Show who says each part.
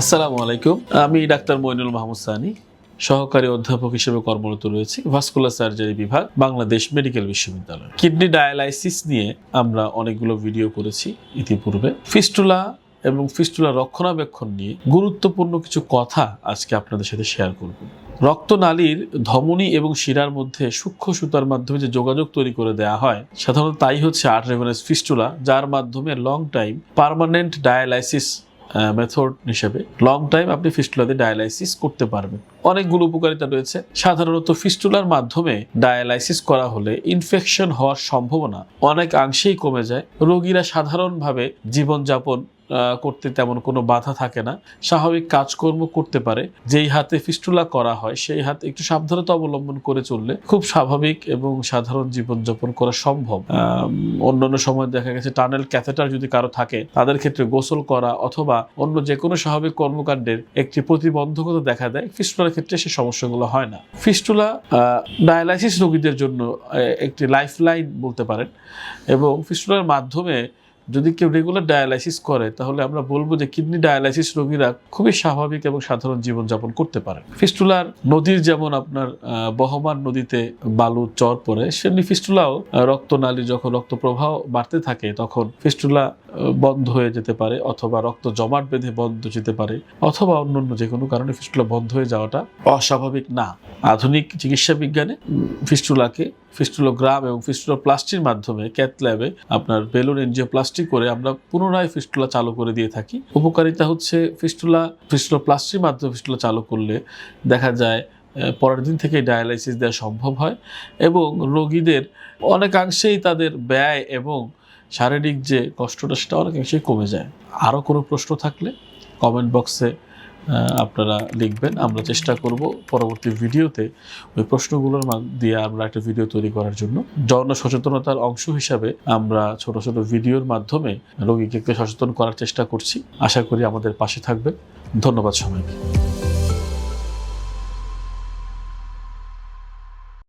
Speaker 1: আসসালামু আলাইকুম। আমি ডাক্তার মইনুল মাহমুদ সানি, সহকারী অধ্যাপক হিসেবে কর্মরত রয়েছি, ভাস্কুলার সার্জারি বিভাগ, বাংলাদেশ মেডিকেল বিশ্ববিদ্যালয়। কিডনি ডায়ালাইসিস নিয়ে আমরা অনেকগুলো ভিডিও করেছি ইতিপূর্বে। ফিস্টুলা এবং ফিস্টুলা রক্ষণাবেক্ষণ নিয়ে গুরুত্বপূর্ণ কিছু কথা আজকে আপনাদের সাথে শেয়ার করব। রক্তনালীর ধমনী এবং শিরার মধ্যে সূক্ষ্ম সুতার মাধ্যমে যে যোগাযোগ তৈরি করে দেওয়া হয়, সাধারণত তাই হচ্ছে আর্টারিভেনাস ফিস্টুলা, যার মাধ্যমে long time permanent dialysis method হিসেবে লং টাইম আপনি ফিস্টুলাতে ডায়ালাইসিস করতে পারবেন। অনেকগুলো উপকারিতা রয়েছে। সাধারণত ফিস্টুলার মাধ্যমে ডায়ালাইসিস করা হলে ইনফেকশন হওয়ার সম্ভাবনা অনেক অংশেই কমে যায়। রোগীরা সাধারণভাবে জীবনযাপন করতে তেমন কোনো বাধা থাকে না। স্বাভাবিক কাজকর্ম করতে পারে। যেই হাতে ফিস্টুলা করা হয়, সেই হাতে একটু সাবধানতা অবলম্বন করে চললে খুব স্বাভাবিক এবং সাধারণ জীবনযাপন করা সম্ভব। অন্যান্য সময় দেখা গেছে টানেল ক্যাথেটার যদি কারও থাকে, তাদের ক্ষেত্রে গোসল করা অথবা অন্য যে কোনো স্বাভাবিক কর্মকাণ্ডের একটি প্রতিবন্ধকতা দেখা দেয়, ফিস্টুলার ক্ষেত্রে সে সমস্যাগুলো হয় না। ফিস্টুলা ডায়ালাইসিস রোগীদের জন্য একটি লাইফ লাইন বলতে পারেন এবং ফিস্টুলার মাধ্যমে যদি কেউ রেগুলার ডায়ালাইসিস করে, তাহলে আমরা বলব যে কিডনি ডায়ালাইসিস রোগীরা খুবই স্বাভাবিক এবং সাধারণ জীবনযাপন করতে পারে। ফিস্টুলার নদীর যেমন আপনার বহমান নদীতে বালু, চর পড়ে, সেমনি ফিস্টুলাও রক্তনালী যখন রক্ত প্রবাহ বাড়তে থাকে, তখন ফিস্টুলা বন্ধ হয়ে যেতে পারে, অথবা রক্ত জমাট বেঁধে বন্ধ যেতে পারে, অথবা অন্যান্য যে কোনো কারণে ফিস্টুলা বন্ধ হয়ে যাওয়াটা অস্বাভাবিক না। আধুনিক চিকিৎসা বিজ্ঞানে ফিস্টুলাকে ফিস্টুলোগ্রাম এবং ফিস্টুলোপ্লাস্টির মাধ্যমে ক্যাথ ল্যাবে আপনার বেলুন এনজিওপ্লাস্টি করে আমরা পুনরায় ফিস্টুলা চালু করে দিয়ে থাকি। উপকারিতা হচ্ছে ফিস্টুলা, ফিস্টুলোপ্লাস্টির মাধ্যমে ফিস্টুলা চালু করলে দেখা যায় পরের দিন থেকে ডায়ালাইসিস দেওয়া সম্ভব হয় এবং রোগীদের অনেকাংশেই তাদের ব্যয় এবং শারীরিক যে কষ্টটা সেটা অনেকাংশেই কমে যায়। আরও কোনো প্রশ্ন থাকলে কমেন্ট বক্সে আপনারা লিখবেন। আমরা চেষ্টা করব পরবর্তী ভিডিওতে ওই প্রশ্নগুলোর দিয়ে আমরা একটা ভিডিও তৈরি করার জন্য। জন সচেতনতার অংশ হিসাবে আমরা ছোট ছোট ভিডিওর মাধ্যমে রোগীকে সচেতন করার চেষ্টা করছি। আশা করি আমাদের পাশে থাকবেন। ধন্যবাদ সবাইকে।